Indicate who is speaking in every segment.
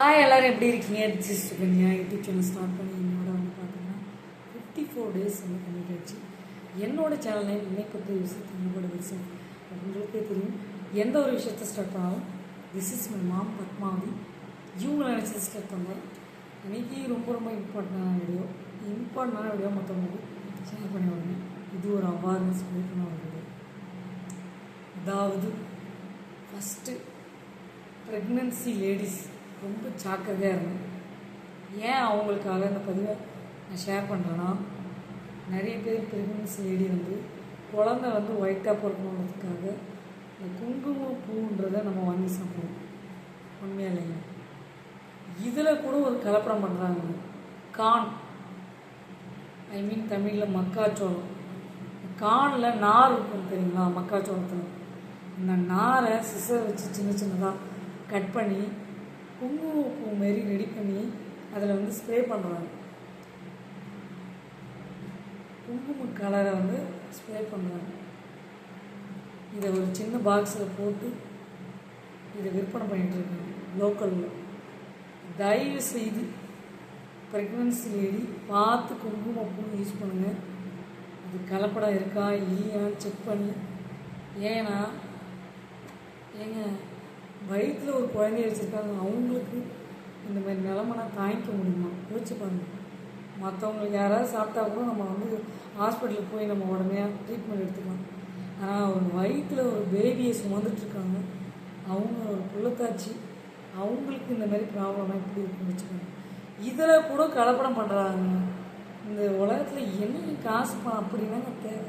Speaker 1: Hi எல்லாரும் எப்படி இருக்கீங்க? This Sukanya YouTube channel start பண்ணி என்னோட வந்து பார்த்தீங்கன்னா ஃபிஃப்டி ஃபோர் டேஸ் வந்து கம்ப்ளீட் என்னோட சேனலை இணைப்பது விஷயத்தை என்னோட விஷயம் உங்களுக்கே தெரியும். எந்த ஒரு விஷயத்தை ஸ்டார்ட் பண்ணாலும் this is my mom Padmavati. இவங்க நினச்சி ஸ்டார்ட் பண்ணேன் இன்னைக்கு ரொம்ப ரொம்ப இம்பார்ட்டண்டான வீடியோ இம்பார்ட்டண்டான வீடியோ மற்றவங்களுக்கு ஷேர் பண்ணி விடுங்க. இது ஒரு அவேர்னஸ் கிரியேட் வீடியோ அதாவது ஃபஸ்ட்டு ப்ரெக்னென்சி லேடிஸ் ரொம்ப ஜாக்கிரதையாக இருந்தேன். ஏன் அவங்களுக்காக இந்த பதிவை நான் ஷேர் பண்ணுறேன்னா நிறைய பேர் ப்ரெக்னென்சி லேடி வந்து குழந்தை வந்து ஒயிட்டாக பிறக்கணுன்றதுக்காக இந்த குங்கும பூன்றதை நம்ம வாங்கி சாப்பிடுவோம். உண்மையா இல்லைங்க இதில் கூட ஒரு கலப்படம் பண்ணுறாங்க கான். ஐ மீன் தமிழில் மக்காச்சோளம். கானில் நார் இருக்கும் தெரியுங்களா? மக்காச்சோளத்தில். இந்த நாரை சிசர் வச்சு சின்ன சின்னதாக கட் பண்ணி குங்குமப்பூ மாரி ரெடி பண்ணி அதில் வந்து ஸ்ப்ரே பண்ணுவாங்க. குங்கும கலரை வந்து ஸ்ப்ரே பண்ணுவாங்க. இதை ஒரு சின்ன பாக்ஸில் போட்டு இதை விற்பனை பண்ணிகிட்ருக்காங்க லோக்கலில் தயவு செய்து ப்ரெக்னன்சி லேடி பார்த்து குங்குமப்பூ யூஸ் பண்ணுங்கள் அது கலப்படம் இருக்கா இல்லையான்னு செக் பண்ணி. ஏன்னா ஏங்க வயிற்றில் ஒரு குழந்தைய வச்சுருக்காங்க அவங்களுக்கு இந்த மாதிரி நிலமனா தாங்கிக்க முடியுமா? யோசிச்சு பாருங்கள் மற்றவங்களுக்கு யாராவது சாப்பிட்டா கூட நம்ம வந்து ஹாஸ்பிட்டலுக்கு போய் நம்ம உடனே ட்ரீட்மெண்ட் எடுத்துக்கலாம். ஆனால் ஒரு வயிற்றில் ஒரு பேபியை சுமந்துட்டுருக்காங்க அவங்க ஒரு புள்ளத்தாச்சி அவங்களுக்கு இந்த மாதிரி ப்ராப்ளம்லாம் எப்படி இருக்குன்னு வச்சுக்கோங்க. இதில் கூட கலப்படம் பண்ணுறாங்க இந்த உலகத்தில் என்ன காசு அப்படின்னா அப்படின்னாங்க தேவை.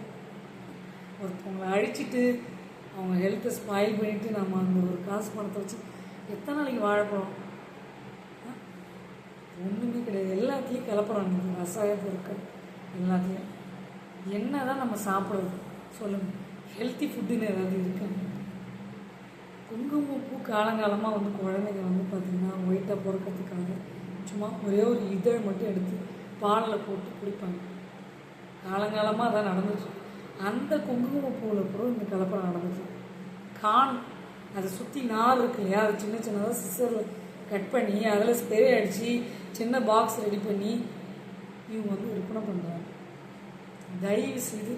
Speaker 1: ஒருத்தவங்களை அழிச்சிட்டு அவங்க ஹெல்த்தை ஸ்பாயில் பண்ணிவிட்டு நம்ம அந்த ஒரு காசு பணத்தை வச்சு எத்தனை நாளைக்கு வாழைப்பழம் ஒன்றுமே கிடையாது. எல்லாத்துலேயும் கலப்படம் இருக்குது ரசாய பொருட்கள் எல்லாத்துலேயும். என்ன தான் நம்ம சாப்பிடுறது? சொல்லுங்கள் ஹெல்த்தி ஃபுட்டுன்னு ஏதாவது இருக்குங்க குங்குமப்பூ காலங்காலமாக வந்து குழந்தைங்க வந்து பார்த்திங்கன்னா ஒயிட்டாக பிறக்கிறதுக்காக சும்மா ஒரே ஒரு இதழ் மட்டும் எடுத்து பாலில் போட்டு குடிப்பாங்க. காலங்காலமாக அதான் நடந்துச்சு. அந்த குங்குமப்பூவில் கூட இந்த கலப்படம் நடந்துச்சு. கான் அதை சுற்றி நார் இருக்கு இல்லையா? அதை சின்ன சின்னதாக சிசரில் கட் பண்ணி அதில் ஸ்ப்ரே அடித்து சின்ன பாக்ஸ் ரெடி பண்ணி இவங்க வந்து விற்பனை பண்ணுறாங்க தயவு செய்து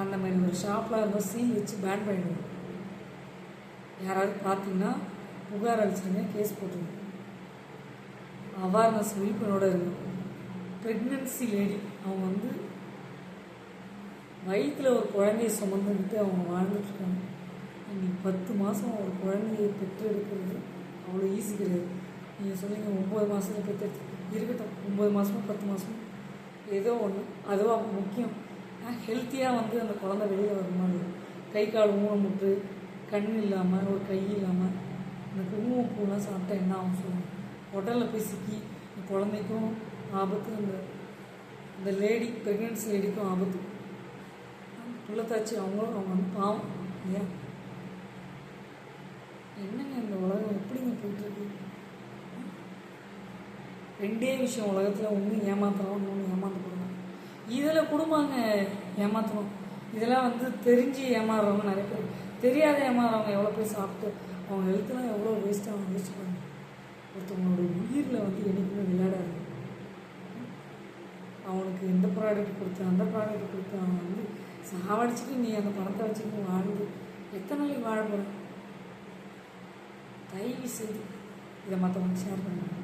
Speaker 1: அந்த மாதிரி ஒரு ஷாப்பில் இருந்தால் சீல் வச்சு பேன் பண்ணிடுவோம் யாராவது பார்த்தீங்கன்னா புகார் அளிச்சிருங்க கேஸ் போட்டுருங்க. அவேர்னஸ் விழிப்புணோடு இருக்கும் ப்ரெக்னென்சி லேடி அவங்க வந்து வயிற்றில் ஒரு குழந்தைய சுமந்துக்கிட்டு அவங்க வாழ்ந்துட்டுருக்காங்க. இன்றைக்கி பத்து மாதம் ஒரு குழந்தைய பெற்றெடுக்கிறது அவ்வளோ ஈஸி கிடையாது. நீங்கள் சொன்னீங்க ஒம்பது மாதத்தில் பெற்றெடுத்து இருக்கட்டும் ஒம்பது மாதமும் பத்து மாதமும் ஏதோ ஒன்று அதுவாக முக்கியம். ஹெல்த்தியாக வந்து அந்த குழந்தை வெளியில் வருமானது கை கால் ஊனமுட்டு கண் இல்லாமல் ஒரு கை இல்லாமல் இந்த குங்குமப்பூலாம் சாப்பிட்டா என்ன ஆகும் சொல்லுங்கள் உடலில் போய் சிக்கி குழந்தைக்கும் ஆபத்து அந்த இந்த லேடி ப்ரெக்னென்சி லேடிக்கும் ஆபத்து. புள்ளத்தாச்சி அவங்களும் அவங்க வந்து பாவம் இல்லையா? என்னங்க இந்த உலகம்? எப்படிங்க போயிட்டுருக்கு? ரெண்டே விஷயம் உலகத்தில் ஒன்று ஏமாத்துறோம் இன்னொன்று ஏமாந்து போடுவோம் இதில் குடும்பங்க ஏமாத்துறோம் இதெல்லாம் வந்து தெரிஞ்சு ஏமாறுறவங்க நிறைய பேர். தெரியாத ஏமாறுறவங்க எவ்வளோ போய் சாப்பிட்டு அவங்க எழுத்துலாம் எவ்வளோ வேஸ்ட்டாக அவங்க வேஸ்ட் பாருங்க. ஒருத்தவங்களோட உயிரில் வந்து என்றைக்குமே விளையாடாது. அவனுக்கு எந்த ப்ராடக்ட் கொடுத்த அந்த ப்ராடக்ட் கொடுத்த அவன் வந்து சாவடிச்சுட்டு நீ அந்த பணத்தை வச்சுட்டு வாழ்ந்து எத்தனை நாளைக்கு வாழ போகிற தயவு செய்து இதை மற்றவங்க ஷேர் பண்ணுங்க.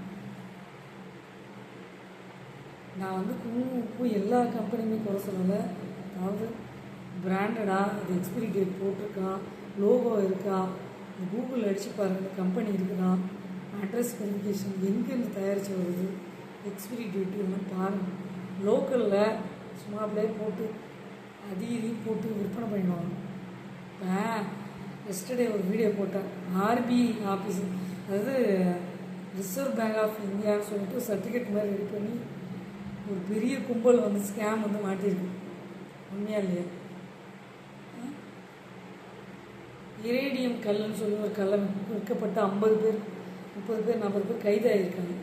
Speaker 1: நான் வந்து கூ எல்லா கம்பெனியுமே குறை சொல்லலை. அதாவது பிராண்டடாக அது எக்ஸ்பிரி டேட் போட்டிருக்கா லோகோ இருக்கா கூகுள் அடித்து பாருங்கள் கம்பெனி இருக்குதா அட்ரஸ் வெரிஃபிகேஷன் எங்கேருந்து தயாரித்து வருது எக்ஸ்பிரி டேட்டு எல்லாம் பாருங்கள் லோக்கலில் சும்மா அப்படியே போட்டு அது இதையும் போட்டு விற்பனை பண்ணிடுவாங்க. இப்போ எஸ்டர்டே ஒரு வீடியோ போட்டேன். ஆர்பிஐ ஆஃபீஸ் அதாவது ரிசர்வ் பேங்க் ஆஃப் இந்தியான்னு சொல்லிட்டு சர்டிஃபிகேட் மாதிரி ரெடி பண்ணி ஒரு பெரிய கும்பல் வந்து ஸ்கேம் வந்து மாட்டியிருக்கு உண்மையா இல்லையா? இரேடியம் கல்லுன்னு சொல்லி ஒரு கல்லை விற்கப்பட்ட ஐம்பது பேர் முப்பது பேர் நாற்பது பேர் கைதாகிருக்காங்க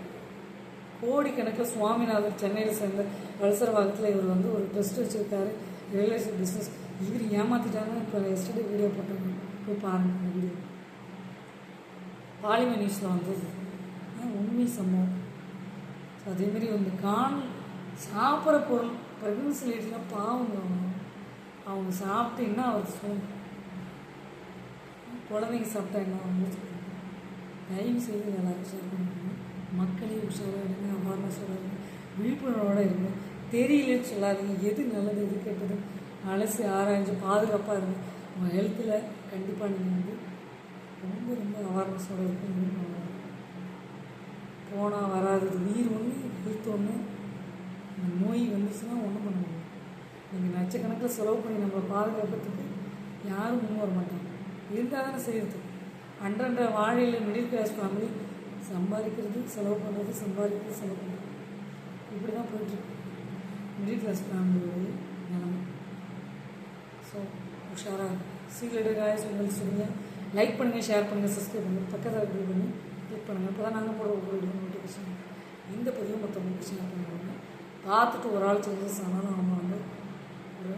Speaker 1: கோடிக்கணக்கில் சுவாமிநாதன் சென்னையில் சேர்ந்த வலசரவாகத்தில் இவர் வந்து ஒரு ட்ரஸ்ட் வச்சுருக்காரு. ரியல் பிஸ்னஸ் இவர் ஏமாற்றிட்டாங்க இப்போ எஸ்டர்டே வீடியோ போட்டாங்க போய் பாருங்கள் வீடியோ பாலிமர் நியூஸில் வந்தது. உண்மை சம்பவம். ஸோ அதேமாரி வந்து கான் சாப்பிட்ற பொருள் ப்ரெக்னன்சி லேடிலாம் பாவங்க அவங்க அவங்க சாப்பிட்டு என்ன அவர் சொல்லணும் குழந்தைங்க சாப்பிட்டா என்ன அவங்க தயவு செய்து இது எல்லாரும் ஷேர் பண்ணுங்க. மக்களே உஷாராக இருங்க அவேர்னஸோட இருங்க. விழிப்புணர்வோடு இருங்க. தெரியலன்னு சொல்லாதீங்க. எது நல்லது எது கெட்டது? அலசி ஆராய்ஞ்சு பாதுகாப்பாக இருங்க உங்கள் ஹெல்த்தில் கண்டிப்பாக நீங்கள் வந்து ரொம்ப ரொம்ப அவேர்னஸோட இருக்கணும் போனால் வராது. உயிர் ஒன்று ஹெல்த் ஒன்று நோய் வந்துச்சுன்னா ஒன்றும் பண்ண முடியாது. நீங்கள் லட்சக்கணக்கில் செலவு பண்ணி நம்மளை பாதுகாக்கிறதுக்கு யாரும் முன் வர மாட்டாங்க. இருந்தால் தானே செய்கிறது அன்றன்ற வாழையில் மிடில் கிளாஸ் ஃபேமிலி சம்பாதிக்கிறது செலவு பண்ணுறது சம்பாதிக்கிறது செலவு பண்ணுறது இப்படி தான் போயிட்டுருக்கு மிடில் கிளாஸ் ஃபேமிலியோடைய நிலைமை. ஸோ உஷாராக சீக்கிரட்டு காய்ஸ் உங்களுக்கு சொல்லுங்கள் லைக் பண்ணுங்கள் ஷேர் பண்ணுங்கள் சப்ஸ்கிரைப் பண்ணுங்கள் பக்கத்தில் கிளிக் பண்ணி கிளிக் பண்ணுங்கள் அப்போ தான் நாங்கள் போட ஒவ்வொரு நோட்டிஃபிகேஷன் இந்த பதிவு மற்றவங்களுக்கு ஷேர் பண்ணுவாங்க பார்த்துட்டு ஒரு ஆள் சேஞ்சஸ் ஆனாலும் அவங்க வந்து ஒரு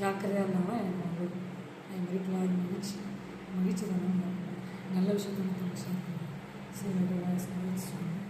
Speaker 1: ஜாக்கிரதையாக இருந்தாலும் எனக்கு வந்து என் வீட்டில் மகிழ்ச்சி. மகிழ்ச்சி தானே நல்ல விஷயத்தை மற்றவங்க ஷேர் பண்ணுவேன் சீக்கிரட்டு காய்ஸ் சொல்லுங்கள்